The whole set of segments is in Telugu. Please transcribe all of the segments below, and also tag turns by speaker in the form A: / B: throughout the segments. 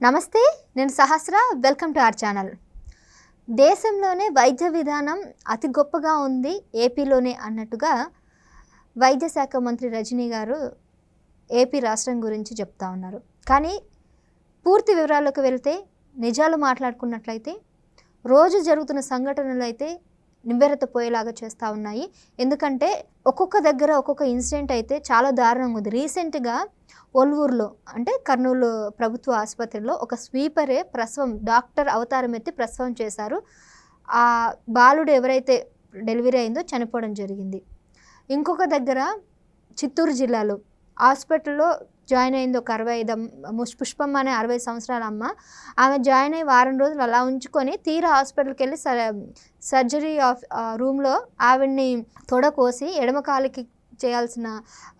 A: నమస్తే నేను Sahasra. Welcome to our channel. దేశంలోనే వైద్య విధానం అతి గొప్పగా ఉంది ఏపీలోనే అన్నట్టుగా వైద్య శాఖ మంత్రి రజనీ గారు ఏపీ రాష్ట్రం గురించి చెప్తా ఉన్నారు. కానీ పూర్తి వివరాల్లోకి వెళ్తే నిజాలు మాట్లాడుకున్నట్లయితే రోజు జరుగుతున్న సంఘటనలు అయితే నివ్వెరత పోయేలాగా చేస్తూ ఉన్నాయి. ఎందుకంటే ఒక్కొక్క దగ్గర ఒక్కొక్క ఇన్సిడెంట్ అయితే చాలా దారుణంగా ఉంది. రీసెంట్గా ఒల్వూరులో అంటే కర్నూలు ప్రభుత్వ ఆసుపత్రిలో ఒక స్వీపరే ప్రసవం డాక్టర్ అవతారం ఎత్తి ప్రసవం చేశారు. ఆ బాలుడు ఎవరైతే డెలివరీ అయిందో చనిపోవడం జరిగింది. ఇంకొక దగ్గర చిత్తూరు జిల్లాలో హాస్పిటల్లో జాయిన్ అయింది ఒక అరవై ఐదు ముష్- పుష్పమ్మ అనే అరవై సంవత్సరాల అమ్మ ఆమె జాయిన్ అయ్యి వారం రోజులు అలా ఉంచుకొని తీరా హాస్పిటల్కి వెళ్ళి సర్జరీ ఆఫ్ రూమ్లో ఆవిడ్ని తొడ కోసి ఎడమ కాలికి చేయాల్సిన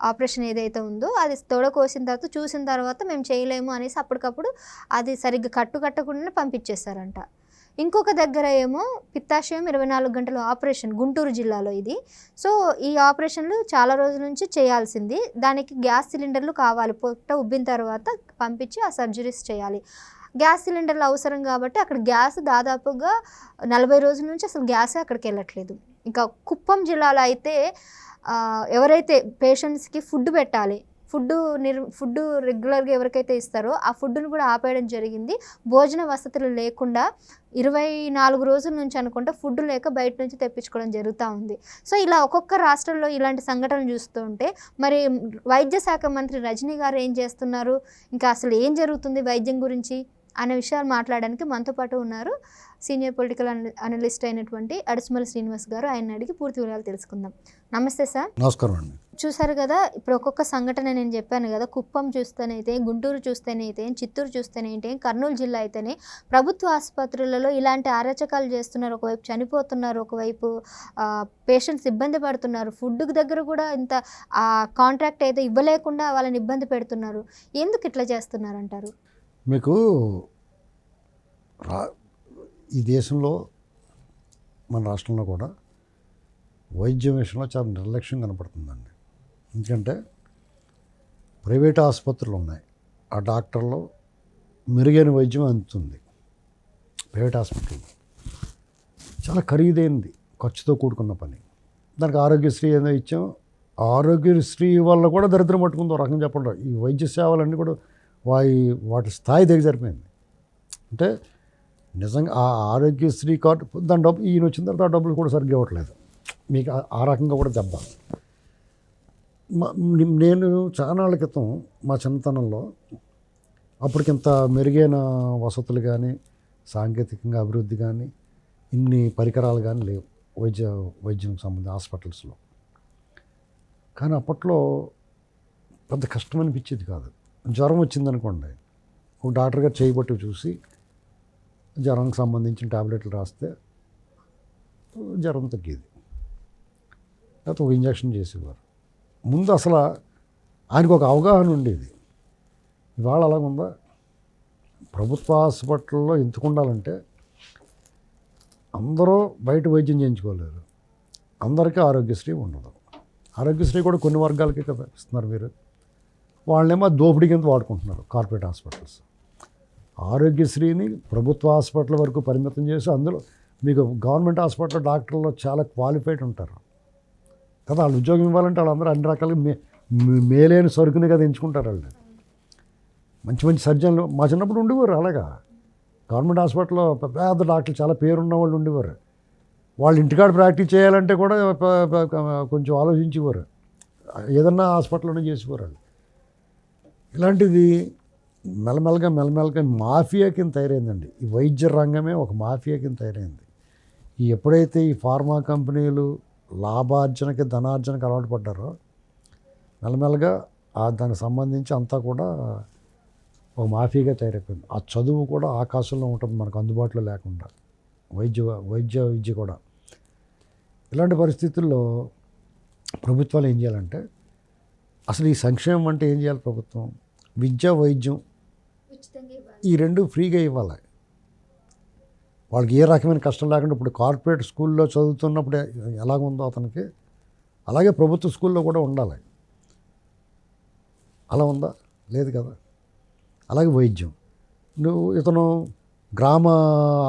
A: ఆపరేషన్ ఏదైతే ఉందో అది తొడ కోసిన తర్వాత చూసిన తర్వాత మేము చేయలేము అనేసి అప్పటికప్పుడు అది సరిగ్గా కట్టు కట్టకుండానే పంపించేశారంట. ఇంకొక దగ్గర ఏమో పిత్తాశయం ఇరవై నాలుగు గంటల ఆపరేషన్ గుంటూరు జిల్లాలో ఇది. సో ఈ ఆపరేషన్లు చాలా రోజుల నుంచి చేయాల్సింది. దానికి గ్యాస్ సిలిండర్లు కావాలి. పొట్ట ఉబ్బిన తర్వాత పంపించి ఆ సర్జరీస్ చేయాలి. గ్యాస్ సిలిండర్లు అవసరం కాబట్టి అక్కడ గ్యాస్ దాదాపుగా నలభై రోజుల నుంచి అసలు గ్యాసే అక్కడికి వెళ్ళట్లేదు. ఇంకా కుప్పం జిల్లాలో అయితే ఎవరైతే పేషెంట్స్కి ఫుడ్ పెట్టాలి ఫుడ్ నిర్ ఫుడ్ రెగ్యులర్గా ఎవరికైతే ఇస్తారో ఆ ఫుడ్ను కూడా ఆపేయడం జరిగింది. భోజన వసతులు లేకుండా ఇరవై నాలుగు రోజుల నుంచి అనుకుంటే ఫుడ్ లేక బయట నుంచి తెప్పించుకోవడం జరుగుతూ ఉంది. సో ఇలా ఒక్కొక్క రాష్ట్రంలో ఇలాంటి సంఘటనలు చూస్తూ ఉంటే మరి వైద్య శాఖ మంత్రి రజనీ గారు ఏం చేస్తున్నారు? ఇంకా అసలు ఏం జరుగుతుంది వైద్యం గురించి అనే విషయాలు మాట్లాడడానికి మనతో పాటు ఉన్నారు. సీనియర్ పొలిటికల్ అనలిస్ట్ అయినటువంటి అడిసిమల శ్రీనివాస్ గారు ఆయన అడిగి పూర్తి వివరాలు తెలుసుకుందాం. నమస్తే సార్.
B: నమస్కారం అండి.
A: చూసారు కదా ఇప్పుడు ఒక్కొక్క సంఘటన నేను చెప్పాను కదా కుప్పం చూస్తేనైతే గుంటూరు చూస్తేనైతే చిత్తూరు చూస్తేనైతే కర్నూలు జిల్లా అయితేనే ప్రభుత్వ ఆసుపత్రులలో ఇలాంటి అరాచకాలు చేస్తున్నారు ఒకవైపు చనిపోతున్నారు ఒకవైపు పేషెంట్స్ ఇబ్బంది పడుతున్నారు. ఫుడ్ దగ్గర కూడా ఇంత కాంట్రాక్ట్ అయితే ఇవ్వలేకుండా వాళ్ళని ఇబ్బంది పెడుతున్నారు. ఎందుకు ఇట్లా చేస్తున్నారు అంటారు
B: మీకు ఈ దేశంలో మన రాష్ట్రంలో కూడా వైద్యం విషయంలో చాలా నిర్లక్ష్యం కనపడుతుందండి. ఎందుకంటే ప్రైవేట్ ఆసుపత్రులు ఉన్నాయి. ఆ డాక్టర్లు మెరుగైన వైద్యం అందుతుంది. Private hospital. చాలా ఖరీదైంది ఖర్చుతో కూడుకున్న పని. దానికి ఆరోగ్యశ్రీ ఏదో ఇచ్చాం. ఆరోగ్యశ్రీ వల్ల కూడా దరిద్రం పట్టుకుంది. ఒక రకంగా చెప్పడం ఈ వైద్య సేవలన్నీ కూడా వాయి వాటి స్థాయి దిగజారిపోయింది అంటే నిజంగా ఆ ఆరోగ్యశ్రీ కార్డు దాని డబ్బు ఈయన వచ్చిన తర్వాత ఆ డబ్బులు కూడా సరిగ్గా ఇవ్వట్లేదు. మీకు ఆ- రకంగా కూడా దెబ్బ. నేను చాలా నాళ్ళ క్రితం మా చిన్నతనంలో అప్పటికింత మెరుగైన వసతులు కానీ సాంకేతికంగా అభివృద్ధి కానీ ఇన్ని పరికరాలు కానీ లేవు వైద్య వైద్యం సంబంధించి హాస్పిటల్స్లో. కానీ అప్పట్లో పెద్ద కష్టం అనిపించేది కాదు. జ్వరం వచ్చిందనుకోండి ఒక డాక్టర్ గారు చేయబట్టి చూసి జ్వరంకి సంబంధించిన టాబ్లెట్లు రాస్తే జ్వరం తగ్గేది. లేకపోతే ఒక ఇంజక్షన్ చేసేవారు. ముందు అసలు ఆయనకు ఒక అవగాహన ఉండేది. ఇవాళ అలాగుందా ప్రభుత్వ హాస్పిటల్లో ఎందుకు ఉండాలంటే అందరూ బయట వైద్యం చేయించుకోలేరు. అందరికీ ఆరోగ్యశ్రీ ఉండదు. ఆరోగ్యశ్రీ కూడా కొన్ని వర్గాలకే కదా ఇస్తున్నారు మీరు. వాళ్ళేమో దోపిడీ కింద వాడుకుంటున్నారు కార్పొరేట్ హాస్పిటల్స్. ఆరోగ్యశ్రీని ప్రభుత్వ హాస్పిటల్ వరకు పరిమితం చేసి అందులో మీకు గవర్నమెంట్ హాస్పిటల్ డాక్టర్లు చాలా క్వాలిఫైడ్ ఉంటారు. కదా వాళ్ళు ఉద్యోగం ఇవ్వాలంటే వాళ్ళందరూ అన్ని రకాలుగా మే మేలైన సరుకుని కదా ఎంచుకుంటారు వాళ్ళు. మంచి మంచి సర్జన్లు మా చిన్నప్పుడు ఉండేవారు అలాగా. గవర్నమెంట్ హాస్పిటల్లో పెద్ద పెద్ద డాక్టర్లు చాలా పేరున్న వాళ్ళు ఉండేవారు. వాళ్ళు ఇంటికాడ ప్రాక్టీస్ చేయాలంటే కూడా కొంచెం ఆలోచించేవారు. ఏదన్నా హాస్పిటల్లోనే చేసేవారు వాళ్ళు. ఇలాంటిది మెలమెలగా మెలమెలగా మాఫియా కింద తయారైందండి. ఈ వైద్య రంగమే ఒక మాఫియా కింద తయారైంది. ఈ ఎప్పుడైతే ఈ ఫార్మా కంపెనీలు లాభార్జనకి ధనార్జనకి అలవాటు పడ్డారో మెలమెలగా ఆ దానికి సంబంధించి అంతా కూడా ఒక మాఫీగా తయారైపోయింది. ఆ చదువు కూడా ఆకాశంలో ఉంటుంది మనకు అందుబాటులో లేకుండా. వైద్య వైద్య విద్య కూడా. ఇలాంటి పరిస్థితుల్లో ప్రభుత్వాలు ఏం చేయాలంటే అసలు ఈ సంక్షేమం అంటే ఏం చేయాలి ప్రభుత్వం? విద్య వైద్యం ఈ రెండు ఫ్రీగా ఇవ్వాలి. వాళ్ళకి ఏ రకమైన కష్టం లేకుండా ఇప్పుడు కార్పొరేట్ స్కూల్లో చదువుతున్నప్పుడు ఎలాగుందో అతనికి అలాగే ప్రభుత్వ స్కూల్లో కూడా ఉండాలి. అలా ఉందా? లేదు కదా. అలాగే వైద్యం. నువ్వు ఇతను గ్రామ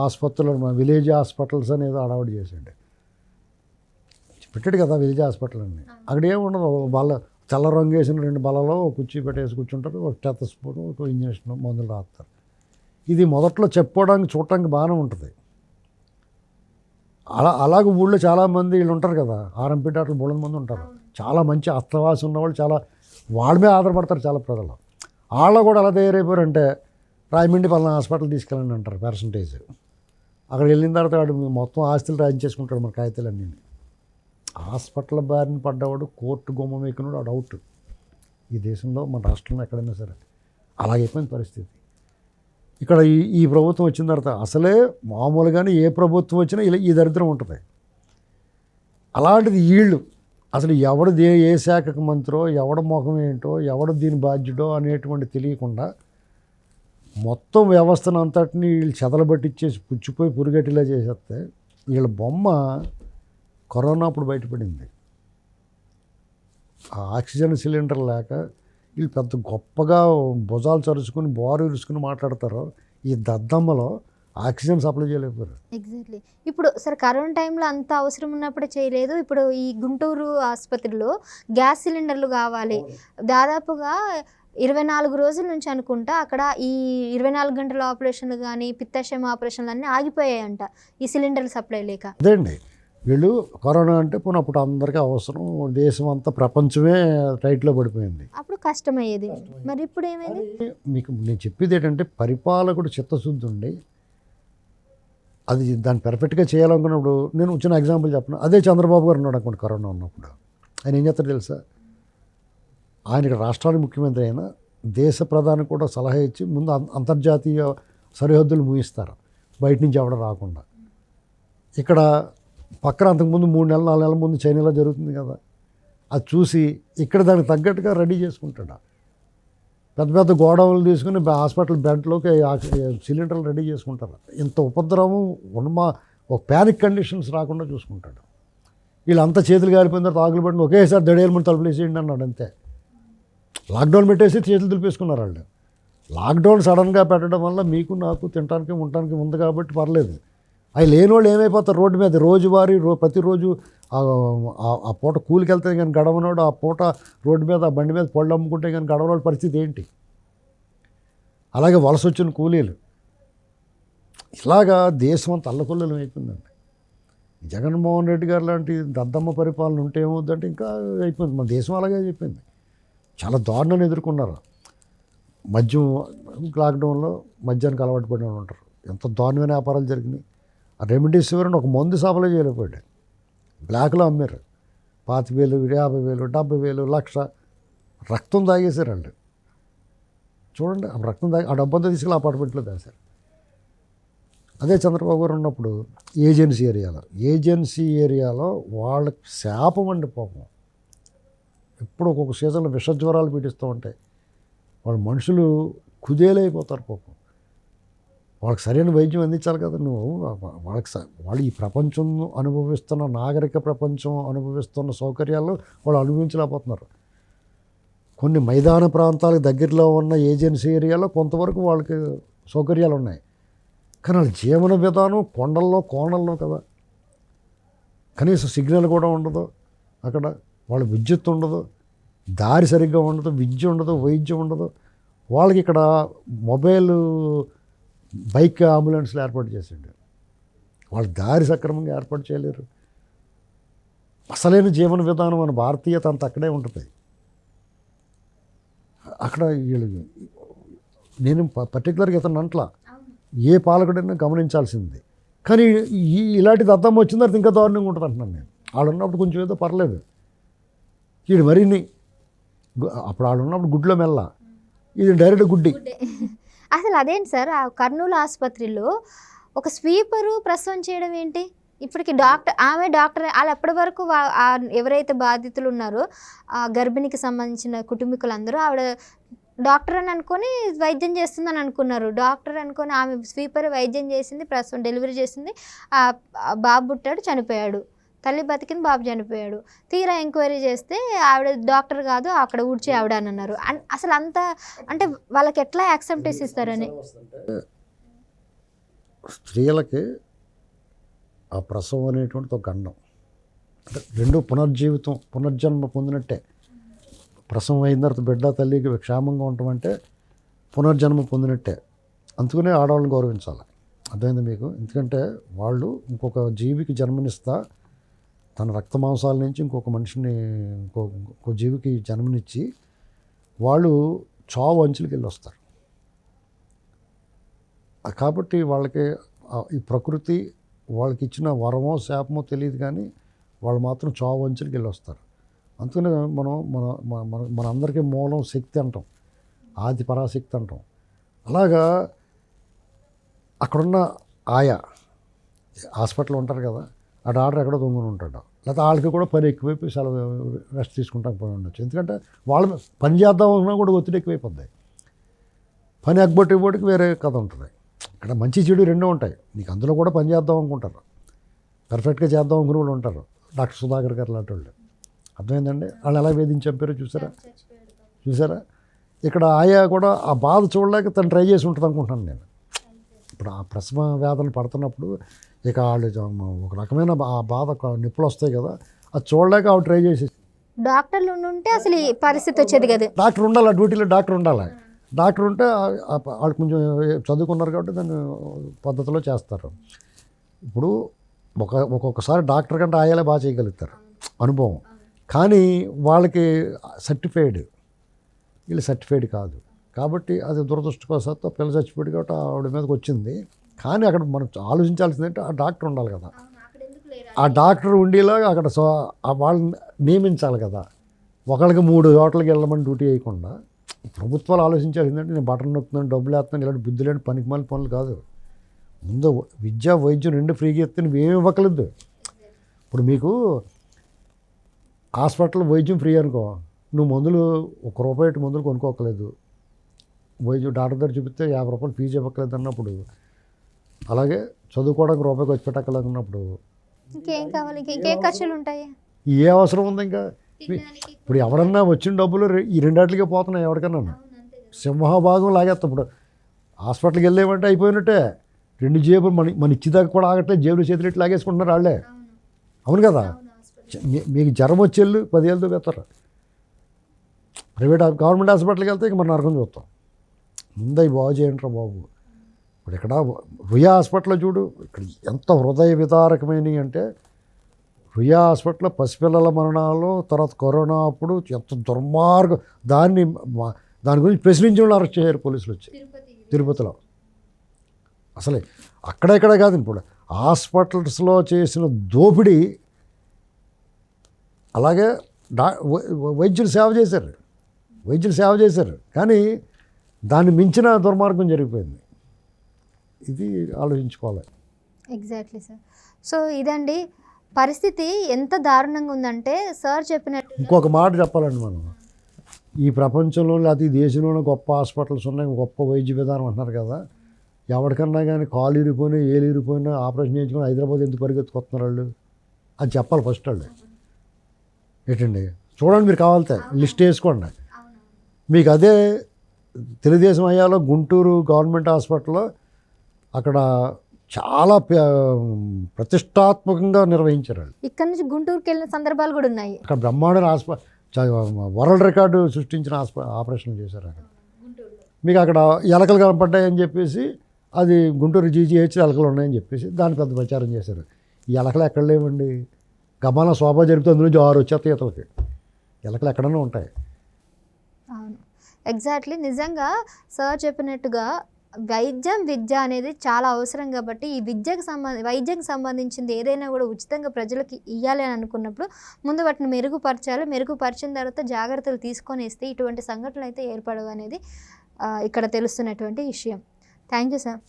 B: ఆసుపత్రులు విలేజ్ హాస్పిటల్స్ అనేది అడవాడు చేసాడు పెట్టాడు కదా విలేజ్ హాస్పిటల్ అని. అక్కడ ఏమి ఉండదు ఒక బల్ల తెల్ల రంగు వేసిన రెండు బలలో కుర్చీ పెట్టేసి కూర్చుంటారు ఒక స్టెతస్కోప్ ఒక ఇంజక్షన్ మందులు రాస్తారు ఇది మొదట్లో చెప్పుకోవడానికి చూడటానికి బాగానే ఉంటుంది. అలా అలాగే ఊళ్ళో చాలామంది వీళ్ళు ఉంటారు కదా ఆర్ఎంపీ డాక్టర్లు బోళ్ళ మంది ఉంటారు. చాలా మంచి అస్తవాసి ఉన్నవాళ్ళు చాలా వాళ్ళ మీద ఆధారపడతారు చాలా ప్రజలు. వాళ్ళు కూడా ఎలా తయారైపోయారంటే రాయమండ్రి పలానా హాస్పిటల్ తీసుకెళ్ళండి అంటారు పర్సంటేజ్ అక్కడ వెళ్ళిన తర్వాత వాడు మొత్తం ఆస్తులు రాయించేసుకుంటాడు మన కాగితాలు అన్నీ హాస్పిటల్ బారిన పడ్డవాడు కోర్టు గుమ్మం ఎక్కినాడు వాడు అవుట్ ఈ దేశంలో మన రాష్ట్రంలో ఎక్కడైనా సరే. అలాగైపోయింది పరిస్థితి. ఇక్కడ ఈ ఈ ప్రభుత్వం వచ్చిన తర్వాత అసలే మామూలుగానే ఏ ప్రభుత్వం వచ్చినా ఇలా ఈ దరిద్రం ఉంటుంది. అలాంటిది వీళ్ళు అసలు ఎవడు దే ఏ శాఖకు మంత్రో ఎవడ ముఖం ఏంటో ఎవడు దీని బాధ్యుడో అనేటువంటి తెలియకుండా మొత్తం వ్యవస్థను అంతటిని వీళ్ళు చెదలబట్టిచ్చేసి పుచ్చిపోయి పురుగట్టిలా చేసేస్తే వీళ్ళ బొమ్మ కరోనా అప్పుడు బయటపడింది. ఆ ఆక్సిజన్ సిలిండర్ లేక వీళ్ళు పెద్ద గొప్పగా భుజాలు చరుచుకుని బోరు ఇరుచుకుని మాట్లాడతారు ఈ దద్దమ్మలో ఆక్సిజన్ సప్లై చేయలేకపోయారు.
A: ఎగ్జాక్ట్లీ. ఇప్పుడు సరే కరోనా టైంలో అంత అవసరం ఉన్నప్పుడే చేయలేదు. ఇప్పుడు ఈ గుంటూరు ఆసుపత్రిలో గ్యాస్ సిలిండర్లు కావాలి. దాదాపుగా ఇరవై నాలుగు రోజుల నుంచి అనుకుంటా అక్కడ ఈ ఇరవై నాలుగు గంటల ఆపరేషన్లు కానీ పిత్తాశయం ఆపరేషన్లు అన్నీ ఆగిపోయాయంట ఈ సిలిండర్లు సప్లై లేక.
B: అదే అండి వీళ్ళు కరోనా అంటే పోనీ అప్పుడు అందరికీ అవసరం. దేశం అంతా ప్రపంచమే టైట్లో పడిపోయింది.
A: అప్పుడు కష్టమయ్యేది. మరి ఇప్పుడు ఏమైంది?
B: మీకు నేను చెప్పేది ఏంటంటే పరిపాలకుడు చిత్తశుద్ధి ఉండి అది దాన్ని పెర్ఫెక్ట్గా చేయాలనుకున్నప్పుడు నేను వచ్చిన ఎగ్జాంపుల్ చెప్పను. అదే చంద్రబాబు గారు ఉన్నాడు అనుకోండి కరోనా ఉన్నప్పుడు. ఆయన ఏం చేస్తాడు తెలుసా? ఆయనకి రాష్ట్రానికి ముఖ్యమంత్రి అయినా దేశ ప్రధాని కూడా సలహా ఇచ్చి ముందు అంతర్జాతీయ సరిహద్దులు ముగిస్తారు. బయట నుంచి ఎవడ రాకుండా. ఇక్కడ పక్కన అంతకుముందు మూడు నెలలు నాలుగు నెలల ముందు చైనాలో జరుగుతుంది కదా. అది చూసి ఇక్కడ దానికి తగ్గట్టుగా రెడీ చేసుకుంటాడు? పెద్ద పెద్ద గోడౌన్లు తీసుకుని హాస్పిటల్ బెడ్లోకి సిలిండర్లు రెడీ చేసుకుంటారు. ఇంత ఉపద్రవం ఉన్నమా ఒక ప్యానిక్ కండిషన్స్ రాకుండా చూసుకుంటాడు. వీళ్ళంతా చేతులు కాలిపోయిన తర్వాత ఆకులు పడిన ఒకేసారి దడేలమని తలుపులేసేయండి అన్నాడు అంతే. లాక్డౌన్ పెట్టేసి చేతులు దులిపేసుకున్నారు వాళ్ళు. లాక్డౌన్ సడన్గా పెట్టడం వల్ల మీకు నాకు తినడానికి ఉండటానికి ఉంది కాబట్టి పర్లేదు. అవి లేని వాళ్ళు ఏమైపోతారు రోడ్డు మీద? రోజువారీ రో ప్రతిరోజు ఆ- పూట కూలికి వెళ్తే కానీ గడవనోడు ఆ పూట రోడ్డు మీద ఆ బండి మీద పళ్ళు అమ్ముకుంటే కానీ గడవనోడు పరిస్థితి ఏంటి? అలాగే వలస వచ్చిన కూలీలు. ఇలాగా దేశం అంత అల్లకొల్లలం అయిపోయిందండి. జగన్మోహన్ రెడ్డి గారు లాంటి దద్దమ్మ పరిపాలన ఉంటే ఏమవుద్దంటే ఇంకా అయిపోయింది. మన దేశం అలాగే చెప్పింది చాలా దారుణాన్ని ఎదుర్కొన్నారు. మద్యం లాక్డౌన్లో మద్యానికి అలవాటు పడిన ఉంటారు. ఎంత దారుణమైన వ్యాపారాలు జరిగినాయి. రెమిడీసివిర్ అని ఒక మందు సప్లై చేయలేకపోయాడు. బ్లాక్లో అమ్మారు. పాతి వేలు యాభై వేలు డెబ్బై వేలు లక్ష రక్తం తాగేశారండి. చూడండి ఆ రక్తం తాగి ఆ డబ్బంతా తీసుకెళ్ళి అపార్ట్మెంట్లో దాశారు. అదే చంద్రబాబు గారు ఉన్నప్పుడు ఏజెన్సీ ఏరియాలో ఏజెన్సీ ఏరియాలో వాళ్ళకి శాపం అండి పాపం. ఎప్పుడు ఒక్కొక్క సీజన్లో విష జ్వరాలు పీడిస్తూ ఉంటాయి. వాళ్ళ మనుషులు కుదేలైపోతారు పాపం. వాళ్ళకి సరైన వైద్యం అందించాలి కదా. నువ్వు వాళ్ళకి వాళ్ళు ఈ ప్రపంచం అనుభవిస్తున్న నాగరిక ప్రపంచం అనుభవిస్తున్న సౌకర్యాలు వాళ్ళు అనుభవించలేకపోతున్నారు. కొన్ని మైదాన ప్రాంతాలకు దగ్గరలో ఉన్న ఏజెన్సీ ఏరియాలో కొంతవరకు వాళ్ళకి సౌకర్యాలు ఉన్నాయి. కానీ వాళ్ళ జీవన విధానం కొండల్లో కోణల్లో కదా. కనీసం సిగ్నల్ కూడా ఉండదు. అక్కడ వాళ్ళ విద్యుత్ ఉండదు. దారి సరిగ్గా ఉండదు. విద్య ఉండదు. వైద్యం ఉండదు. వాళ్ళకి ఇక్కడ మొబైల్ బైక్ అంబులెన్స్లు ఏర్పాటు చేసిండు. వాళ్ళు దారి సక్రమంగా ఏర్పాటు చేయలేరు. అసలైన జీవన విధానం మన భారతీయత అంత అక్కడే ఉంటుంది. అక్కడ వీళ్ళు నేను ప- పర్టికులర్గా ఇతను అంట్లా ఏ పాలకుడైనా గమనించాల్సింది. కానీ ఈ ఇలాంటి దద్దం వచ్చిన తర్వాత ఇంకా దారుణంగా ఉంటుంది అంటున్నాను నేను. వాళ్ళు ఉన్నప్పుడు కొంచెం ఏదో పర్లేదు. వీడు మరిన్ని అప్పుడు వాళ్ళు ఉన్నప్పుడు గుడ్లో మెల్ల. ఇది డైరెక్ట్ గుడ్డి.
A: అసలు అదేంటి సార్? ఆ కర్నూలు ఆసుపత్రిలో ఒక స్వీపరు ప్రసవం చేయడం ఏంటి? ఇప్పటికి డాక్టర్ ఆమె డాక్టర్ వాళ్ళు ఎప్పటి వరకు ఎవరైతే బాధితులు ఉన్నారో ఆ గర్భిణికి సంబంధించిన కుటుంబీకులందరూ ఆవిడ డాక్టర్ అని అనుకొని వైద్యం చేస్తుందని అనుకున్నారు. డాక్టర్ అనుకొని ఆమె స్వీపర్ వైద్యం చేసింది ప్రసవం డెలివరీ చేసింది. ఆ బాబు పుట్టాడు చనిపోయాడు. తల్లి బతికింది బాబు చనిపోయాడు. తీరా ఎంక్వైరీ చేస్తే ఆవిడ డాక్టర్ కాదు అక్కడ ఊడ్చే ఆవిడ అని అన్నారు. అండ్ అసలు అంత అంటే వాళ్ళకి ఎట్లా యాక్సెప్టెన్స్ ఇస్తారని?
B: స్త్రీలకి ఆ ప్రసవం అనేటువంటిది ఒక గండం అంటే రెండు పునర్జీవితం పునర్జన్మ పొందినట్టే. ప్రసవం అయిన తర్వాత బిడ్డ తల్లికి క్షేమంగా ఉండటం అంటే పునర్జన్మ పొందినట్టే. అందుకనే ఆడవాళ్ళని గౌరవించాలి. అర్థమైంది మీకు? ఎందుకంటే వాళ్ళు ఇంకొక జీవికి జన్మనిస్తా తన రక్త మాంసాల నుంచి ఇంకొక మనిషిని ఇంకో ఇంకో జీవికి జన్మనిచ్చి వాళ్ళు చావు అంచులకి వెళ్ళి వస్తారు. కాబట్టి వాళ్ళకి ఈ ప్రకృతి వాళ్ళకి ఇచ్చిన వరమో శాపమో తెలియదు కానీ వాళ్ళు మాత్రం చావు అంచులకి వెళ్ళి వస్తారు. అందుకనే మనం మన మన మన- మనందరికీ మూలం శక్తి అంటాం. ఆది పరాశక్తి అంటాం. అలాగా అక్కడున్న ఆయా హాస్పిటల్ ఉంటారు కదా ఆ డాక్టర్ ఎక్కడో దొంగను ఉంటాడు. లేకపోతే వాళ్ళకి కూడా పని ఎక్కువైపోయి సెలవు రెస్ట్ తీసుకుంటాం పని ఉండొచ్చు. ఎందుకంటే వాళ్ళు పని చేద్దాం అన్నా కూడా ఒత్తిడి ఎక్కువైపోద్ది. పని ఎగ్గొట్టేపోటికి ఇవ్వడానికి వేరే కథ ఉంటుంది. ఇక్కడ మంచి చెడు రెండూ ఉంటాయి. నీకు అందులో కూడా పని చేద్దాం అనుకుంటారు. పర్ఫెక్ట్గా చేద్దాం అనుకుని వాళ్ళు ఉంటారు. డాక్టర్ సుధాకర్ గారు లాంటి వాళ్ళు. అర్థమైందండి? వాళ్ళు ఎలా వేధించి చంపారో చూసారా? చూసారా? ఇక్కడ ఆయా కూడా ఆ బాధ చూడలేక తను ట్రై చేసి ఉంటుంది అనుకుంటున్నాను నేను. ఇప్పుడు ఆ ప్రసవ వ్యాధులు పడుతున్నప్పుడు ఇక వాళ్ళు ఒక రకమైన ఆ బాధ నొప్పులు వస్తాయి కదా అది చూడలేక ఆవిడ ట్రై చేసి
A: డాక్టర్లు ఉంటే అసలు ఈ పరిస్థితి వచ్చేది కదా.
B: డాక్టర్ ఉండాలి డ్యూటీలో డాక్టర్ ఉండాలి? డాక్టర్ ఉంటే వాళ్ళు కొంచెం చదువుకున్నారు కాబట్టి దాన్ని పద్ధతిలో చేస్తారు. ఇప్పుడు ఒక ఒక్కొక్కసారి డాక్టర్ కంటే ఆయాలే బాగా చేయగలుగుతారు అనుభవం. కానీ వాళ్ళకి సర్టిఫైడ్ వీళ్ళు సర్టిఫైడ్ కాదు. కాబట్టి అది దురదృష్టవశాత్తు ఆ పిల్ల చచ్చిపోయాడు కాబట్టి ఆవిడ మీదకి వచ్చింది. కానీ అక్కడ మనం ఆలోచించాల్సింది ఏంటంటే ఆ డాక్టర్ ఉండాలి కదా. ఆ డాక్టర్ ఉండేలాగా అక్కడ సో వాళ్ళని నియమించాలి కదా. ఒకళ్ళకి మూడు హోటల్కి వెళ్ళమని డ్యూటీ వేయకుండా ప్రభుత్వాలు ఆలోచించాల్సిందంటే నేను బటన్ నొక్కుతున్నాను డబ్బులు వేస్తున్నాను ఇలాంటి బుద్ధి లేని పనికి మాలిన పనులు కాదు. ముందు విద్య వైద్యం రెండు ఫ్రీగా ఇస్తే నువ్వేమి ఇవ్వకలేదు ఇప్పుడు మీకు హాస్పిటల్ వైద్యం ఫ్రీ అనుకో నువ్వు మందులు ఒక రూపాయి మందులు కొనుక్కోకలేదు వైద్యం డాక్టర్ దగ్గర చూపిస్తే యాభై రూపాయలు ఫీజు ఇవ్వకలేదు అన్నప్పుడు అలాగే చదువుకోవడానికి రూపాయి
A: ఇంకేం కావాలి? ఇంక- ఖర్చులు ఉంటాయి?
B: ఏ అవసరం ఉంది ఇంకా? ఇప్పుడు ఎవడన్నా వచ్చిన డబ్బులు రె- ఈ రెండాటికే పోతున్నాయి ఎవరికన్నా. సింహభాగం లాగేస్తాం ఇప్పుడు. హాస్పిటల్కి వెళ్ళేమంటే అయిపోయినట్టే. రెండు జేబులు మన మన ఇచ్చేదాకా కూడా ఆగట్లేదు. జేబులు చేతులు ఇట్లా లాగేసుకుంటున్నారు వాళ్ళే అవును కదా? మీకు జ్వరం వచ్చేళ్ళు పదివేలతో పెడతారు ప్రైవేట్ గవర్నమెంట్ హాస్పిటల్కి వెళ్తే ఇక మన నరకం చూస్తాం. ముందు బాగు చేయండి బాబు. ఇప్పుడు ఇక్కడ రుయా హాస్పిటల్లో చూడు ఇక్కడ ఎంత హృదయ విదారకమైనవి అంటే రుయా హాస్పిటల్లో పసిపిల్లల మరణాలు తర్వాత కరోనా అప్పుడు ఎంత దుర్మార్గం దాన్ని దాని గురించి ప్రశ్నించిన వాళ్ళు అరెస్ట్ చేశారు పోలీసులు వచ్చి. తిరుపతిలో. అసలే అక్కడెక్కడ కాదు ఇప్పుడు హాస్పిటల్స్లో చేసిన దోపిడీ అలాగే డా వైద్యులు సేవ చేశారు. వైద్యులు సేవ చేశారు. కానీ దాన్ని మించిన దుర్మార్గం జరిగిపోయింది. ఇది ఆలోచించుకోవాలి.
A: ఎగ్జాక్ట్లీ సార్ సో ఇదండి. పరిస్థితి ఎంత దారుణంగా ఉందంటే సార్ చెప్పినట్టు
B: ఇంకొక మాట చెప్పాలండి మనం. ఈ ప్రపంచంలో లేకపోతే ఈ దేశంలోనే గొప్ప హాస్పిటల్స్ ఉన్నాయి గొప్ప వైద్య విధానం అంటున్నారు కదా. ఎవరికన్నా కానీ కాలు ఇరిగిపోయినా ఏలు ఇరిగిపోయినా ఆపరేషన్ చేయించుకొని హైదరాబాద్ ఎందుకు పరిగెత్తుకొస్తున్నారు వాళ్ళు? అది చెప్పాలి ఫస్ట్ వాళ్ళు. ఏంటండి? చూడండి మీరు కావాలితే లిస్ట్ వేసుకోండి. మీకు అదే తెలుగుదేశం అయ్యాలో గుంటూరు గవర్నమెంట్ హాస్పిటల్లో అక్కడ చాలా ప్ర- ప్రతిష్టాత్మకంగా నిర్వహించారు వాళ్ళు.
A: ఇక్కడ నుంచి గుంటూరుకి వెళ్ళిన సందర్భాలు కూడా ఉన్నాయి.
B: అక్కడ బ్రహ్మాండ హాస్ప వరల్డ్ రికార్డు సృష్టించిన హాస్ప ఆపరేషన్లు చేశారు అక్కడ. మీకు అక్కడ ఎలకలు కనపడ్డాయని చెప్పేసి అది గుంటూరు జీజీహెచ్ ఎలకలు ఉన్నాయని చెప్పేసి దాని పెద్ద ప్రచారం చేశారు. ఈ ఎలకలు ఎక్కడ లేవండి? గమాన శోభ జరిపితే అందులో ఆరు వచ్చేస్తాయి ఈతలకి ఎలకలు ఎక్కడన్నా ఉంటాయి.
A: అవును. ఎగ్జాక్ట్లీ నిజంగా సార్ చెప్పినట్టుగా వైద్యం విద్య అనేది చాలా అవసరం కాబట్టి ఈ విద్యకు సంబంధ వైద్యం సంబంధించింది ఏదైనా కూడా ఉచితంగా ప్రజలకి ఇవ్వాలి అని అనుకున్నప్పుడు ముందు వాటిని మెరుగుపరచాలి. మెరుగుపరిచిన తర్వాత జాగ్రత్తలు తీసుకొని ఇస్తే ఇటువంటి సంఘటనలు అయితే ఏర్పడవు అనేది ఇక్కడ తెలుస్తున్నటువంటి విషయం. Thank you sir.